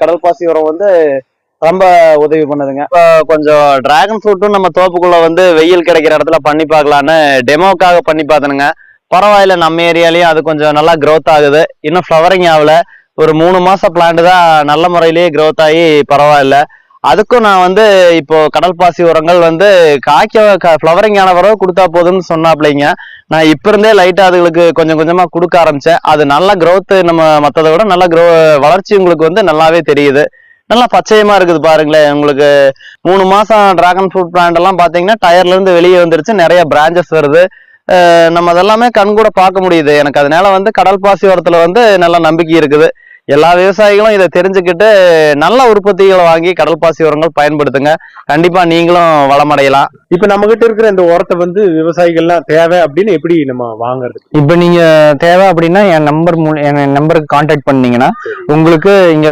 கடல் பாசி உரம் வந்து ரொம்ப உதவி பண்ணுதுங்க. இப்போ கொஞ்சம் டிராகன் ஃப்ரூட்டும் நம்ம தோப்புக்குள்ள வந்து வெயில் கிடைக்கிற இடத்துல பண்ணி பார்க்கலான்னு டெமோக்காக பண்ணி பார்த்தனுங்க. பரவாயில்ல நம்ம ஏரியாலையும் அது கொஞ்சம் நல்லா க்ரோத் ஆகுது. இன்னும் ஃப்ளவரிங் ஆகல. ஒரு மூணு மாசம் பிளான்ட் தான் நல்ல முறையிலேயே க்ரோத் ஆகி பரவாயில்ல. அதுக்கும் நான் வந்து இப்போ கடல் பாசி உரங்கள் வந்து காய்க்க ஃப்ளவரிங் ஆன பிறகு கொடுத்தா போதும்னு சொன்னாப்லைங்க. நான் இப்போ இருந்தே லைட்டாக அதுகளுக்கு கொஞ்சம் கொஞ்சமாக கொடுக்க ஆரம்பித்தேன் அது நல்ல க்ரோத்து நம்ம மற்றதை விட நல்ல க்ரோ வளர்ச்சி உங்களுக்கு வந்து நல்லாவே தெரியுது. நல்லா பச்சையமா இருக்குது பாருங்களேன். உங்களுக்கு மூணு மாசம் டிராகன் ஃப்ரூட் பிளான்ட் எல்லாம் பாத்தீங்கன்னா டயர்ல இருந்து வெளியே வந்துருச்சு. நிறைய பிரான்ச்சஸ் வருது. நம்ம அதெல்லாமே கண் கூட பார்க்க முடியுது. எனக்கு அதனால வந்து கடல் பாசி உரத்துல வந்து நல்ல நம்பிக்கை இருக்குது. எல்லா விவசாயிகளும் இதை தெரிஞ்சுக்கிட்டு நல்ல உற்பத்திகளை வாங்கி கடல் பாசி உரங்கள் பயன்படுத்துங்க. கண்டிப்பா நீங்களும் வளமடையலாம் இப்ப நம்ம கிட்ட இருக்கிற இந்த உரத்தை வந்து விவசாயிகள்லாம் தேவை அப்படின்னு எப்படி நம்ம வாங்குறது இப்போ நீங்க தேவை அப்படின்னா என் நம்பர் என் நம்பருக்கு கான்டாக்ட் பண்ணீங்கன்னா உங்களுக்கு இங்க